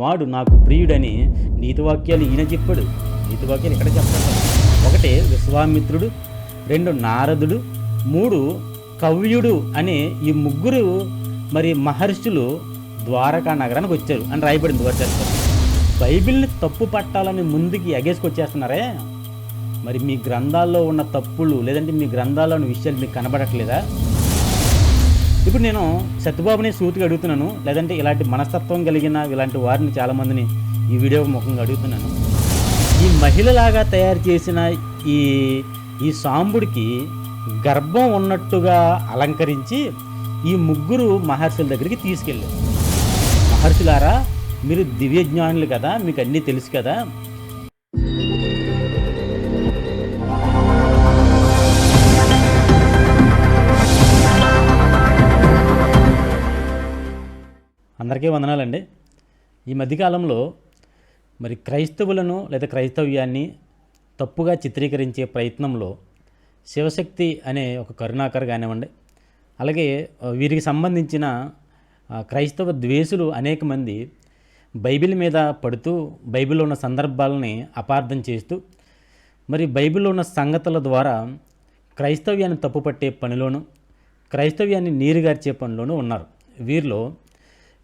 వాడు నాకు ప్రియుడని నీతివాక్యాలు ఈయన చెప్పాడు. నీతివాక్యాలు ఇక్కడ చెప్పాడు ఒకటి విశ్వామిత్రుడు రెండు నారదుడు మూడు కవ్యుడు అనే ఈ ముగ్గురు మరి మహర్షులు ద్వారకా నగరానికి వచ్చారు అని రాయబడింది వచ్చారు బైబిల్ని తప్పు పట్టాలని ముందుకి ఎగేసుకొచ్చేస్తున్నారే? మరి మీ గ్రంథాల్లో ఉన్న తప్పులు లేదంటే మీ గ్రంథాల్లో ఉన్న విషయాలు మీకు కనబడట్లేదా? ఇప్పుడు నేను సత్యబాబుని సూతిగా అడుగుతున్నాను. లేదంటే ఇలాంటి మనస్తత్వం కలిగిన ఇలాంటి వారిని చాలామందిని ఈ వీడియో ముఖంగా అడుగుతున్నాను. ఈ మహిళలాగా తయారు చేసిన ఈ ఈ సాంబుడికి గర్భం ఉన్నట్టుగా అలంకరించి ఈ ముగ్గురు మహర్షుల దగ్గరికి తీసుకెళ్ళారు. మహర్షులారా మీరు దివ్యజ్ఞానులు కదా మీకు అన్నీ తెలుసు కదా. అందరికీ వందనాలండి. ఈ మధ్యకాలంలో మరి క్రైస్తవులను లేదా క్రైస్తవ్యాన్ని తప్పుగా చిత్రీకరించే ప్రయత్నంలో శివశక్తి అనే ఒక కరుణాకర్ కానివ్వండి అలాగే వీరికి సంబంధించిన క్రైస్తవ ద్వేషులు అనేక మంది బైబిల్ మీద పడుతూ బైబిల్లో ఉన్న సందర్భాలని అపార్థం చేస్తూ మరి బైబిల్లో ఉన్న సంగతుల ద్వారా క్రైస్తవ్యాన్ని తప్పుపట్టే పనిలోను క్రైస్తవ్యాన్ని నీరుగార్చే పనిలోనూ ఉన్నారు. వీరిలో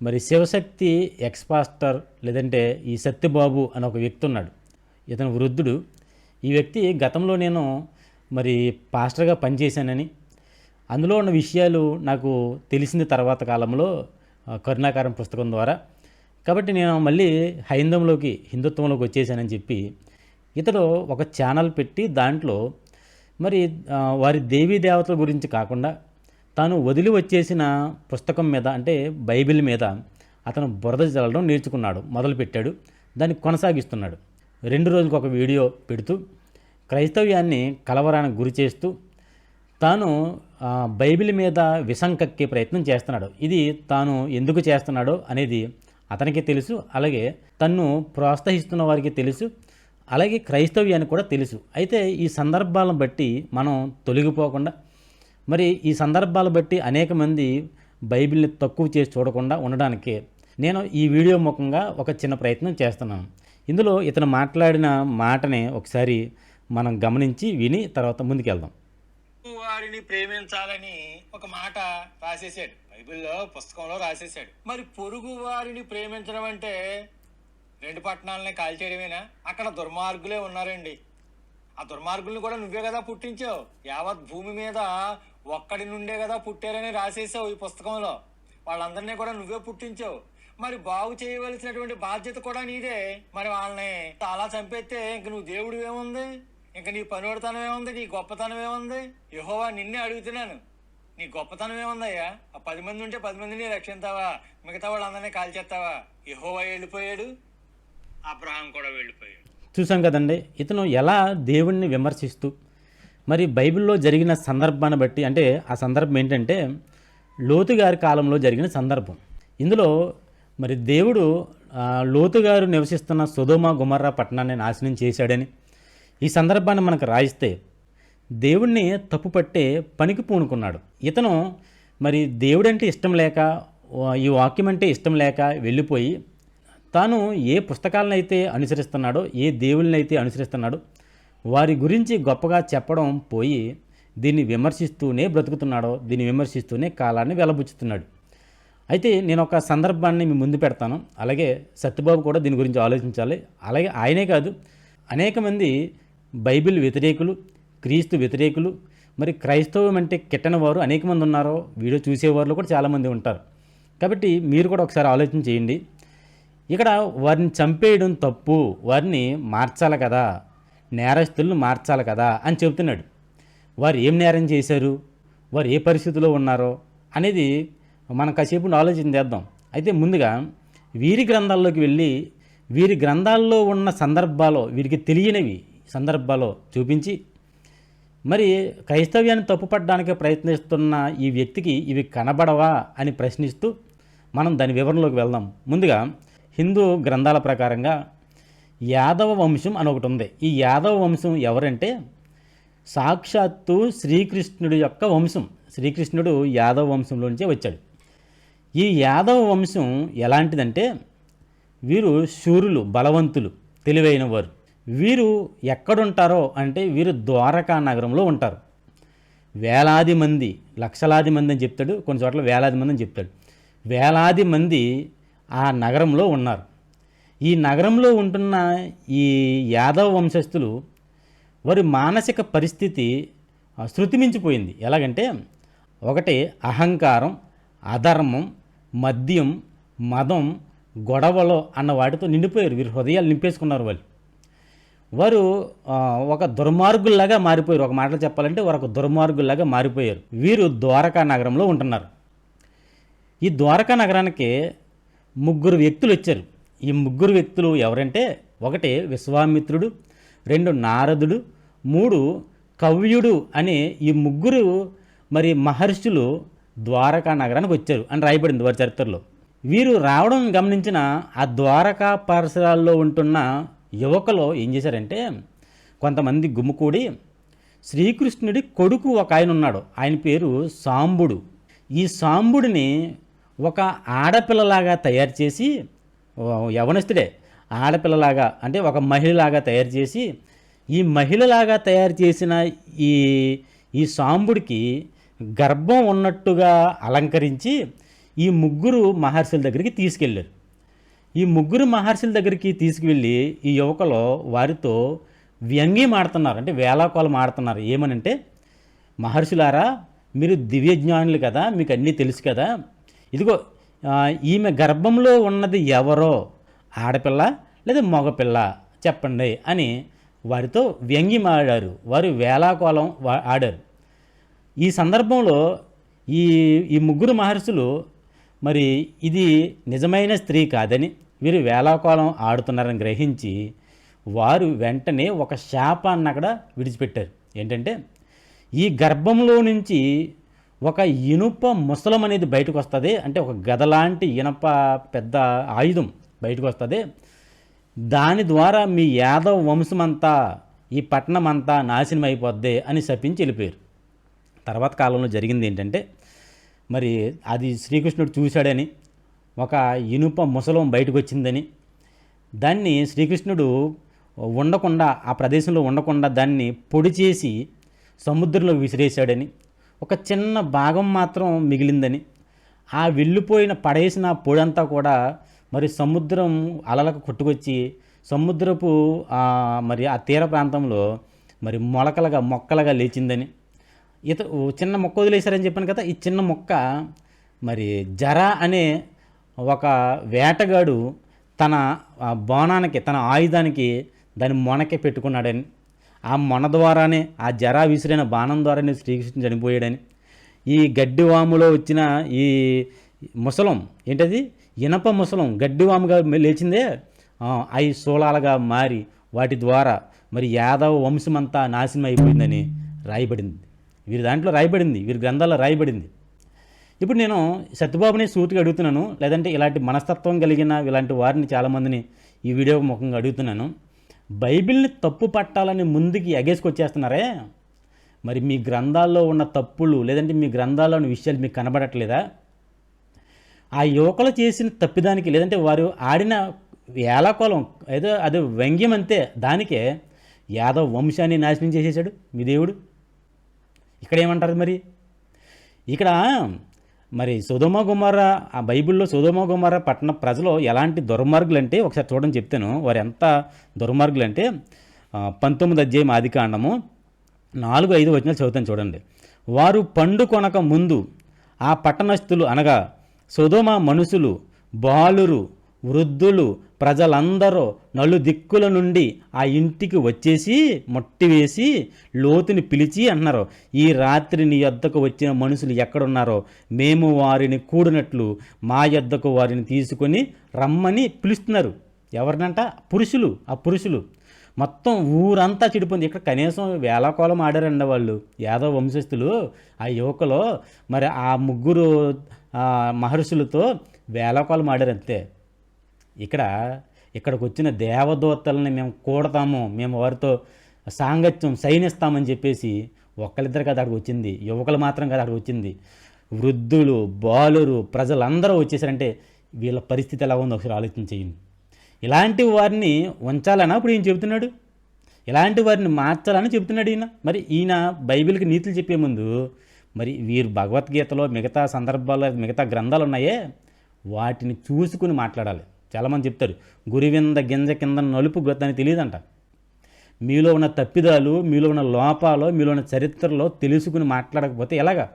మరి శివశక్తి ఎక్స్పాస్టర్ లేదంటే ఈ సత్యబాబు అని ఒక వ్యక్తి ఉన్నాడు. ఇతను వృద్ధుడు. ఈ వ్యక్తి గతంలో నేను మరి పాస్టర్గా పనిచేశానని అందులో ఉన్న విషయాలు నాకు తెలిసింది తర్వాత కాలంలో కరుణాకారం పుస్తకం ద్వారా. కాబట్టి నేను మళ్ళీ హైందంలోకి హిందుత్వంలోకి వచ్చేసానని చెప్పి ఇతడు ఒక ఛానల్ పెట్టి దాంట్లో మరి వారి దేవీ దేవతల గురించి కాకుండా తాను వదిలి వచ్చేసిన పుస్తకం మీద అంటే బైబిల్ మీద అతను బురద చల్లడం నేర్చుకున్నాడు మొదలుపెట్టాడు దాన్ని కొనసాగిస్తున్నాడు. రెండు రోజులకు ఒక వీడియో పెడుతూ క్రైస్తవ్యాన్ని కలవరానికి గురి చేస్తూ తాను బైబిల్ మీద విషం కక్కే ప్రయత్నం చేస్తున్నాడు. ఇది తాను ఎందుకు చేస్తున్నాడో అనేది అతనికి తెలుసు అలాగే తన్ను ప్రోత్సహిస్తున్న వారికి తెలుసు అలాగే క్రైస్తవ్యానికి కూడా తెలుసు. అయితే ఈ సందర్భాలను బట్టి మనం తొలగిపోకుండా మరి ఈ సందర్భాలు బట్టి అనేక మంది బైబిల్ని తక్కువ చేసి చూడకుండా ఉండడానికి నేను ఈ వీడియో ముఖంగా ఒక చిన్న ప్రయత్నం చేస్తున్నాను. ఇందులో ఇతను మాట్లాడిన మాటని ఒకసారి మనం గమనించి విని తర్వాత ముందుకెళ్దాం. వారిని ప్రేమించాలని ఒక మాట రాసేసాడు బైబిల్లో పుస్తకంలో రాసేసాడు మరి పొరుగు వారిని ప్రేమించడం అంటే రెండు పట్టణాలని కాల్చేయడమేనా అక్కడ దుర్మార్గులే ఉన్నారండి. ఆ దుర్మార్గుల్ని కూడా నువ్వే కదా పుట్టించావు. యావత్ భూమి మీద ఒక్కడి నుండే కదా పుట్టారని రాసేసావు ఈ పుస్తకంలో. వాళ్ళందరినీ కూడా నువ్వే పుట్టించావు. మరి బాగు చేయవలసినటువంటి బాధ్యత కూడా నీదే. మరి వాళ్ళని అలా చంపేస్తే ఇంక నువ్వు దేవుడు ఏముంది? ఇంక నీ పనివాడితనం ఏముంది? నీ గొప్పతనం ఏముంది? యహోవా నిన్నే అడుగుతున్నాను. నీ గొప్పతనం ఏముందయ్యా? ఆ పది మంది ఉంటే పది మందిని రక్షిస్తావా మిగతా వాళ్ళందరినీ కాల్చేస్తావా? యహోవా వెళ్ళిపోయాడు. అబ్రహాం కూడా వెళ్ళిపోయాడు. చూసాం కదండి ఇతను ఎలా దేవుణ్ణి విమర్శిస్తూ మరి బైబిల్లో జరిగిన సందర్భాన్ని బట్టి అంటే ఆ సందర్భం ఏంటంటే లోతు గారి కాలంలో జరిగిన సందర్భం. ఇందులో మరి దేవుడు లోతుగారు లోతు గారు నివసిస్తున్న సుధోమ గుమర్రా పట్టణాన్ని నాశనం చేశాడని ఈ సందర్భాన్ని మనకు రాయిస్తే దేవుణ్ణి తప్పుపట్టే పనికి పూనుకున్నాడు. ఇతను మరి దేవుడంటే ఇష్టం లేక ఈ వాక్యం అంటే ఇష్టం లేక వెళ్ళిపోయి తాను ఏ పుస్తకాలను అయితే అనుసరిస్తున్నాడో ఏ దేవుళ్ళని అయితే అనుసరిస్తున్నాడో వారి గురించి గొప్పగా చెప్పడం పోయి దీన్ని విమర్శిస్తూనే బ్రతుకుతున్నాడో దీన్ని విమర్శిస్తూనే కాలాన్ని వెలబుచ్చుతున్నాడు. అయితే నేను ఒక సందర్భాన్ని మీ ముందు పెడతాను. అలాగే సత్యబాబు కూడా దీని గురించి ఆలోచించాలి. అలాగే ఆయనే కాదు అనేక మంది బైబిల్ వ్యతిరేకులు క్రీస్తు వ్యతిరేకులు మరి క్రైస్తవం అంటే కిట్టని వారు అనేక మంది ఉన్నారో వీడియో చూసేవారు కూడా చాలామంది ఉంటారు. కాబట్టి మీరు కూడా ఒకసారి ఆలోచన చేయండి. ఇక్కడ వారిని చంపేయడం తప్పు వారిని మార్చాలి కదా. నేరస్తులను మార్చాలి కదా అని చెబుతున్నాడు. వారు ఏం నేరం చేశారు? వారు ఏ పరిస్థితిలో ఉన్నారో అనేది మనం కాసేపు ఆలోచన చేద్దాం. అయితే ముందుగా వీరి గ్రంథాల్లోకి వెళ్ళి వీరి గ్రంథాల్లో ఉన్న సందర్భాలు వీరికి తెలియనివి సందర్భాలు చూపించి మరి క్రైస్తవ్యాన్ని తప్పుపడడానికి ప్రయత్నిస్తున్న ఈ వ్యక్తికి ఇవి కనబడవా అని ప్రశ్నిస్తూ మనం దాని వివరణలోకి వెళ్దాం. ముందుగా హిందూ గ్రంథాల ప్రకారంగా యాదవ వంశం అని ఒకటి ఉంది. ఈ యాదవ వంశం ఎవరంటే సాక్షాత్తు శ్రీకృష్ణుడి యొక్క వంశం. శ్రీకృష్ణుడు యాదవ వంశంలోంచే వచ్చాడు. ఈ యాదవ వంశం ఎలాంటిదంటే వీరు శూరులు బలవంతులు తెలివైన వారు వీరు ఎక్కడుంటారో అంటే వీరు ద్వారకా నగరంలో ఉంటారు. వేలాది మంది లక్షలాది మంది అని చెప్తాడు. కొన్ని చోట్ల వేలాది మంది అని చెప్తాడు. వేలాది మంది ఆ నగరంలో ఉన్నారు. ఈ నగరంలో ఉంటున్న ఈ యాదవ వంశస్థులు వారి మానసిక పరిస్థితి శృతిమించిపోయింది. ఎలాగంటే ఒకటి అహంకారం అధర్మం మద్యం మదం గొడవలు అన్న వాటితో నిండిపోయారు. వీరు హృదయాలు నింపేసుకున్నారు వాళ్ళు. వారు ఒక దుర్మార్గుల్లాగా మారిపోయారు. ఒక మాటలు చెప్పాలంటే వారు ఒక దుర్మార్గుల్లాగా మారిపోయారు. వీరు ద్వారకా నగరంలో ఉంటున్నారు. ఈ ద్వారకా నగరానికి ముగ్గురు వ్యక్తులు వచ్చారు. ఈ ముగ్గురు వ్యక్తులు ఎవరంటే ఒకటి విశ్వామిత్రుడు రెండు నారదుడు మూడు కవ్యుడు అనే ఈ ముగ్గురు మరి మహర్షులు ద్వారకా నగరానికి వచ్చారు అని రాయబడింది వారి చరిత్రలో. వీరు రావడం గమనించిన ఆ ద్వారకా పరిసరాల్లో ఉంటున్న యువకులు ఏం చేశారంటే కొంతమంది గుమ్ముకూడి శ్రీకృష్ణుడి కొడుకు ఒక ఆయన ఉన్నాడు. ఆయన పేరు సాంబుడు. ఈ సాంబుడిని ఒక ఆడపిల్లలాగా తయారు చేసి యవనస్తుడే ఆడపిల్లలాగా అంటే ఒక మహిళలాగా తయారు చేసి ఈ మహిళలాగా తయారు చేసిన ఈ ఈ సాంబుడికి గర్భం ఉన్నట్టుగా అలంకరించి ఈ ముగ్గురు మహర్షుల దగ్గరికి తీసుకెళ్ళారు. ఈ ముగ్గురు మహర్షుల దగ్గరికి తీసుకువెళ్ళి ఈ యువకులు వారితో వ్యంగ్యం ఆడుతున్నారు. అంటే వేలాకోలం ఆడుతున్నారు. ఏమనంటే మహర్షులారా మీరు దివ్యజ్ఞానులు కదా మీకు అన్నీ తెలుసు కదా. ఇదిగో ఈమె గర్భంలో ఉన్నది ఎవరో ఆడపిల్ల లేదా మగపిల్ల చెప్పండి అని వారితో వ్యంగ్యం ఆడారు వారు వేలాకోలం వా- ఆడారు. ఈ సందర్భంలో ఈ ఈ ముగ్గురు మహర్షులు మరి ఇది నిజమైన స్త్రీ కాదని వీరు వేలాకోలం ఆడుతున్నారని గ్రహించి వారు వెంటనే ఒక శాపాన్ని అక్కడ విడిచిపెట్టారు. ఏంటంటే ఈ గర్భంలో నుంచి ఒక ఇనుప ముసలం అనేది బయటకు వస్తుంది. అంటే ఒక గదలాంటి ఇనప పెద్ద ఆయుధం బయటకు వస్తుంది. దాని ద్వారా మీ యాదవ వంశమంతా ఈ పట్టణం అంతా నాశనం అయిపోద్ది అని శపించి వెళ్ళిపోయారు. తర్వాత కాలంలో జరిగింది ఏంటంటే మరి అది శ్రీకృష్ణుడు చూశాడని ఒక ఇనుప ముసలం బయటకు వచ్చిందని దాన్ని శ్రీకృష్ణుడు ఉండకుండా ఆ ప్రదేశంలో ఉండకుండా దాన్ని పొడి చేసి సముద్రంలో విసిరేశాడని ఒక చిన్న భాగం మాత్రం మిగిలిందని. ఆ వెళ్ళిపోయిన పడేసిన పొడంతా కూడా మరి సముద్రం అలలకు కొట్టుకొచ్చి సముద్రపు మరి ఆ తీర ప్రాంతంలో మరి మొలకలుగా మొక్కలుగా లేచిందని. ఇత చిన్న మొక్క వదిలేశారని చెప్పాను కదా ఈ చిన్న మొక్క మరి జర అనే ఒక వేటగాడు తన ఆ బాణానికి తన ఆయుధానికి దాని మొనకే పెట్టుకున్నాడని. ఆ మొన ద్వారానే ఆ జరా విసిరిన బాణం ద్వారానే శ్రీకృష్ణుడు చనిపోయాడని. ఈ గడ్డివాములో వచ్చిన ఈ ముసలం ఏంటది? ఇనప ముసలం గడ్డివాముగా లేచిందే? ఆ, అవి శూలాలుగా మారి వాటి ద్వారా మరి యాదవ వంశమంతా నాశనం అయిపోయిందని రాయబడింది. వీరి దాంట్లో రాయబడింది వీరి గ్రంథాల్లో రాయబడింది. ఇప్పుడు నేను సత్యబాబుని సూటిగా అడుగుతున్నాను లేదంటే ఇలాంటి మనస్తత్వం కలిగిన ఇలాంటి వారిని చాలామందిని ఈ వీడియో ముఖంగా అడుగుతున్నాను. బైబిల్ని తప్పు పట్టాలని ముందుకి ఎగేసుకొచ్చేస్తున్నారే? మరి మీ గ్రంథాల్లో ఉన్న తప్పులు లేదంటే మీ గ్రంథాల్లో ఉన్న విషయాలు మీకు కనబడట్లేదా? ఆ యువకులు చేసిన తప్పిదానికి లేదంటే వారు ఆడిన వేలాకోలం ఏదో అది వ్యంగ్యం అంతే దానికే యాదవ్ వంశాన్ని నాశనం చేసేసాడు మీ దేవుడు. ఇక్కడ ఏమంటారు మరి? ఇక్కడ మరి సుధమ గుమార ఆ బైబిల్లో సుధమ గుమార పట్టణ ప్రజలు ఎలాంటి దుర్మార్గులు అంటే ఒకసారి చూడని చెప్తాను. వారు ఎంత దుర్మార్గులు అంటే పంతొమ్మిది అధ్యాయం ఆది కాండము నాలుగు ఐదు వచ్చిన చదువుతాను చూడండి. వారు పండు కొనక ముందు ఆ పట్టణస్థులు అనగా సుధమ మనుషులు బాలురు వృద్ధులు ప్రజలందరూ నలుదిక్కుల నుండి ఆ ఇంటికి వచ్చేసి మొట్టి వేసి లోతుని పిలిచి అన్నారు ఈ రాత్రి నీ యొద్దకు వచ్చిన మనుషులు ఎక్కడున్నారో మేము వారిని కూడినట్లు మా యొద్దకు వారిని తీసుకొని రమ్మని పిలుస్తున్నారు. ఎవరినంట? పురుషులు ఆ పురుషులు. మొత్తం ఊరంతా చెడిపోయింది. ఇక్కడ కనీసం వేలాకోలం ఆడారండి వాళ్ళు యాదవ వంశస్థులు. ఆ యువకులు మరి ఆ ముగ్గురు మహర్షులతో వేలాకోలం ఆడారు అంతే ఇక్కడ ఇక్కడికి వచ్చిన దేవదూతల్ని మేము కూడతాము మేము వారితో సాంగత్యం సైనిస్తామని చెప్పేసి ఒక్కరిద్దరు కదా అక్కడికి వచ్చింది యువకులు మాత్రం కదా అక్కడికి వచ్చింది. వృద్ధులు బాలురు ప్రజలందరూ వచ్చేసారంటే వీళ్ళ పరిస్థితి ఎలా ఉందో ఒకసారి ఆలోచన చేయండి. ఇలాంటి వారిని ఉంచాలని ఇప్పుడు ఈయన చెబుతున్నాడు? ఇలాంటి వారిని మార్చాలని చెబుతున్నాడు ఈయన? మరి ఈయన బైబిల్కి నీతులు చెప్పే ముందు మరి వీరు భగవద్గీతలో మిగతా సందర్భాల్లో మిగతా గ్రంథాలు ఉన్నాయే? వాటిని చూసుకుని మాట్లాడాలి. చాలామంది చెప్తారు గురివింద గింజ కింద నలుపు గొత్తని తెలియదంట మీలో ఉన్న తప్పిదాలు మీలో ఉన్న లోపాలు మీలో ఉన్న చరిత్రలో తెలుసుకుని మాట్లాడకపోతే ఎలాగా?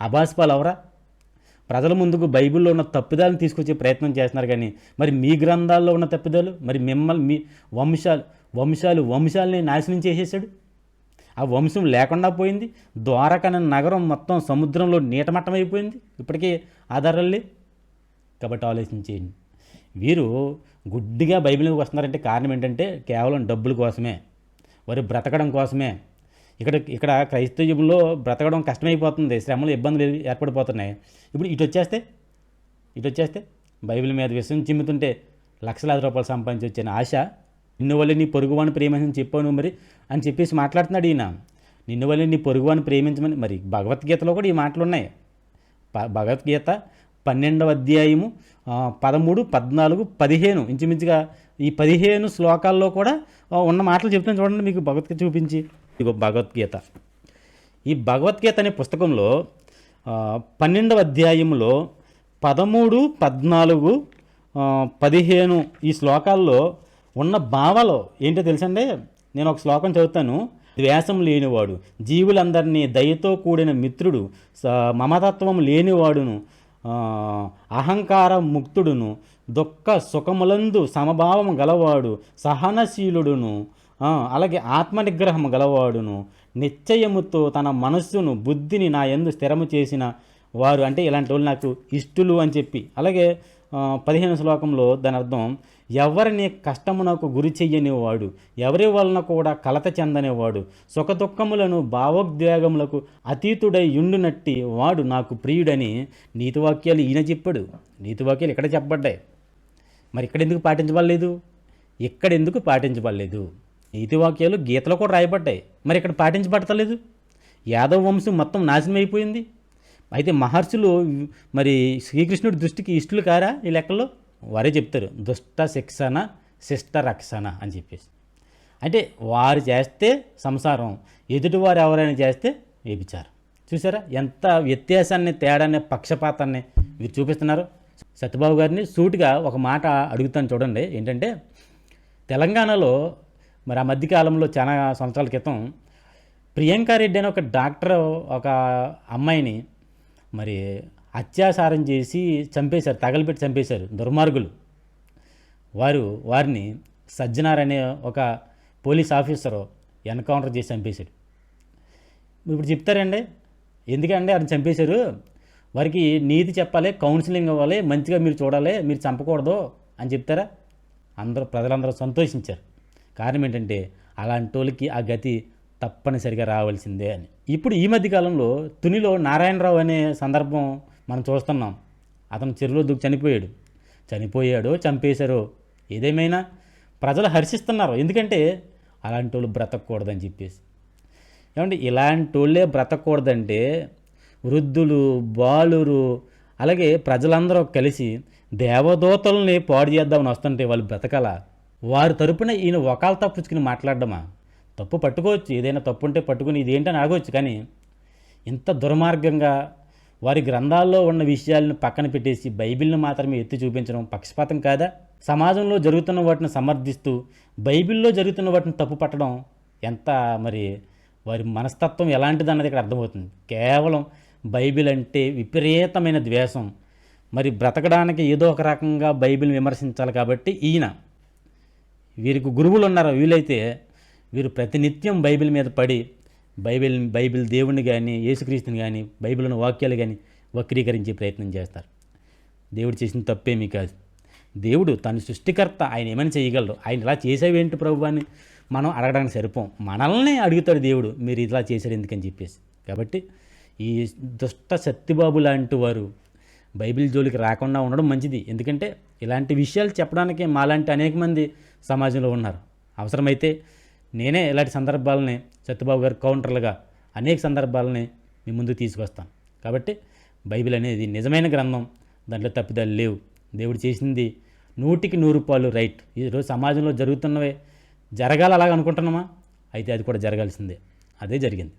అభాస్పాలు ఎవరా? ప్రజల ముందుకు బైబిల్లో ఉన్న తప్పిదాలను తీసుకొచ్చే ప్రయత్నం చేస్తున్నారు కానీ మరి మీ గ్రంథాల్లో ఉన్న తప్పిదాలు మరి మిమ్మల్ని మీ వంశాలు వంశాలు వంశాలని నాశనం చేసేసాడు ఆ వంశం లేకుండా పోయింది ద్వారకనే నగరం మొత్తం సముద్రంలో నీటమట్టం అయిపోయింది ఇప్పటికీ ఆధారాలు లేవు? కాబట్టి ఆలోచించేయండి. వీరు గుడ్డిగా బైబిల్కి వస్తున్నారంటే కారణం ఏంటంటే కేవలం డబ్బుల కోసమే వారు బ్రతకడం కోసమే. ఇక్కడ ఇక్కడ క్రైస్తవ్యంలో బ్రతకడం కష్టమైపోతుంది శ్రమలు ఇబ్బందులు ఏర్పడిపోతున్నాయి. ఇప్పుడు ఇటు వచ్చేస్తే ఇటు వచ్చేస్తే బైబిల్ మీద విషయం చిమ్ముతుంటే లక్షలాది రూపాయలు సంపాదించి వచ్చిన. ఆశ నిన్ను వల్ల నీ పొరుగువాని ప్రేమించని చెప్పాను మరి అని చెప్పేసి మాట్లాడుతున్నాడు ఈయన. నిన్ను వల్ల నీ పొరుగువాని ప్రేమించమని మరి భగవద్గీతలో కూడా ఈ మాటలు ఉన్నాయి. భగవద్గీత పన్నెండవ అధ్యాయము పదమూడు పద్నాలుగు పదిహేను. ఇంచుమించుగా ఈ పదిహేను శ్లోకాల్లో కూడా ఉన్న మాటలు చెప్తాను చూడండి మీకు భగవద్గీత చూపించి. ఇదిగో భగవద్గీత. ఈ భగవద్గీత అనే పుస్తకంలో పన్నెండవ అధ్యాయంలో పదమూడు పద్నాలుగు పదిహేను ఈ శ్లోకాల్లో ఉన్న భావాలు ఏంటో తెలుసండి? నేను ఒక శ్లోకం చదువుతాను. ద్వేషం లేనివాడు జీవులందరినీ దయతో కూడిన మిత్రుడు స- మమతత్వం లేనివాడును అహంకార ముక్తుడును దుఃఖ సుఖములందు సమభావం గలవాడు సహనశీలుడును అలాగే ఆత్మనిగ్రహం గలవాడును. నిశ్చయముతో తన మనస్సును బుద్ధిని నా ఎందు స్థిరము చేసిన వారు అంటే ఇలాంటి వాళ్ళు నాకు ఇష్టులు అని చెప్పి. అలాగే పదిహేను శ్లోకంలో దాని అర్థం ఎవరిని కష్టమునకు గురి చెయ్యనివాడు ఎవరి వలన కూడా కలత చెందనివాడు సుఖదుఖములను భావోద్వేగములకు అతీతుడై యుండునట్టి వాడు నాకు ప్రియుడని నీతివాక్యాలు ఈయన చెప్పాడు. నీతివాక్యాలు ఇక్కడ చెప్పబడ్డాయి. మరి ఇక్కడ ఎందుకు పాటించబడలేదు? ఇక్కడ ఎందుకు పాటించబడలేదు? నీతివాక్యాలు గీతలో కూడా రాయబడ్డాయి. మరి ఇక్కడ పాటించబడతలేదు? యాదవ వంశం మొత్తం నాశనం అయిపోయింది అయితే మహర్షులు మరి శ్రీకృష్ణుడి దృష్టికి ఇష్టలు కారా ఈ లెక్కల్లో? వారే చెప్తారు దుష్ట శిక్షణ శిష్ట రక్షణ అని చెప్పేసి. అంటే వారు చేస్తే సంసారం ఎదుటివారు ఎవరైనా చేస్తే వ్యభిచారం. చూసారా ఎంత వ్యత్యాసాన్ని తేడాన్ని పక్షపాతాన్ని మీరు చూపిస్తున్నారు? సత్యబాబు గారిని సూటిగా ఒక మాట అడుగుతాను చూడండి. ఏంటంటే తెలంగాణలో మరి ఆ మధ్యకాలంలో చాలా సంవత్సరాల క్రితం ప్రియాంకారెడ్డి అని ఒక డాక్టర్ ఒక అమ్మాయిని మరి అత్యాచారం చేసి చంపేశారు తగలబెట్టి చంపేశారు దుర్మార్గులు. వారు వారిని సజ్జనార్ అనే ఒక పోలీస్ ఆఫీసరు ఎన్కౌంటర్ చేసి చంపేశాడు. ఇప్పుడు చెప్తారండి ఎందుకంటే ఆయన చంపేశారు? వారికి నీతి చెప్పాలి కౌన్సిలింగ్ ఇవ్వాలి మంచిగా మీరు చూడాలి మీరు చంపకూడదు అని చెప్తారా? అందరూ ప్రజలందరూ సంతోషించారు. కారణం ఏంటంటే అలాంటి వాళ్ళకి ఆ గతి తప్పనిసరిగా రావాల్సిందే అని. ఇప్పుడు ఈ మధ్యకాలంలో తునిలో నారాయణరావు అనే సందర్భం మనం చూస్తున్నాం. అతను చెరువులో దూకి చనిపోయాడు. చనిపోయాడో చంపేశారో ఏదేమైనా ప్రజలు హర్షిస్తున్నారు. ఎందుకంటే అలాంటి వాళ్ళు బ్రతకూడదని చెప్పేసి. ఏమంటే ఇలాంటి వాళ్ళే బ్రతకూడదంటే వృద్ధులు బాలురు అలాగే ప్రజలందరూ కలిసి దేవదూతల్ని పాడు చేద్దామని వస్తుంటే వాళ్ళు బ్రతకాల? వారి తరపున ఈయన ఒకళ్ళు తప్పించుకుని మాట్లాడడమా? తప్పు పట్టుకోవచ్చు. ఏదైనా తప్పు ఉంటే పట్టుకుని ఇదేంటని ఆగవచ్చు కానీ ఇంత దుర్మార్గంగా వారి గ్రంథాల్లో ఉన్న విషయాలను పక్కన పెట్టేసి బైబిల్ని మాత్రమే ఎత్తి చూపించడం పక్షపాతం కాదా? సమాజంలో జరుగుతున్న వాటిని సమర్థిస్తూ బైబిల్లో జరుగుతున్న వాటిని తప్పు పట్టడం ఎంత మరి వారి మనస్తత్వం ఎలాంటిది అన్నది ఇక్కడ అర్థమవుతుంది. కేవలం బైబిల్ అంటే విపరీతమైన ద్వేషం. మరి బ్రతకడానికి ఏదో ఒక రకంగా బైబిల్ని విమర్శించాలి కాబట్టి ఈయన వీరికి గురువులు ఉన్నారు వీలైతే వీరు ప్రతినిత్యం బైబిల్ మీద పడి బైబిల్ బైబిల్ దేవుని కానీ యేసుక్రీస్తుని కానీ బైబిల్లోని వాక్యాలు కానీ వక్రీకరించే ప్రయత్నం చేస్తారు. దేవుడు చేసిన తప్పేమీ కాదు. దేవుడు తన సృష్టికర్త ఆయన ఏమైనా చేయగలరు ఆయన ఇలా చేసేవేంటి ప్రభు అని మనం అడగడానికి సరిపోం. మనల్ని అడుగుతాడు దేవుడు మీరు ఇలా చేశారు ఎందుకని చెప్పేసి. కాబట్టి ఈ దుష్ట సత్యబాబు లాంటి వారు బైబిల్ జోలికి రాకుండా ఉండడం మంచిది. ఎందుకంటే ఇలాంటి విషయాలు చెప్పడానికి మాలాంటి అనేక మంది సమాజంలో ఉన్నారు. అవసరమైతే నేనే ఇలాంటి సందర్భాలని సత్యబాబు గారు కౌంటర్లుగా అనేక సందర్భాలని మీ ముందుకు తీసుకొస్తాను. కాబట్టి బైబిల్ అనేది నిజమైన గ్రంథం దాంట్లో తప్పిదాలు లేవు. దేవుడు చేసింది నూటికి నూరు రూపాయలు రైట్. ఈరోజు సమాజంలో జరుగుతున్నవే జరగాలి అలాగ అనుకుంటున్నామా? అయితే అది కూడా జరగాల్సిందే. అదే జరిగింది.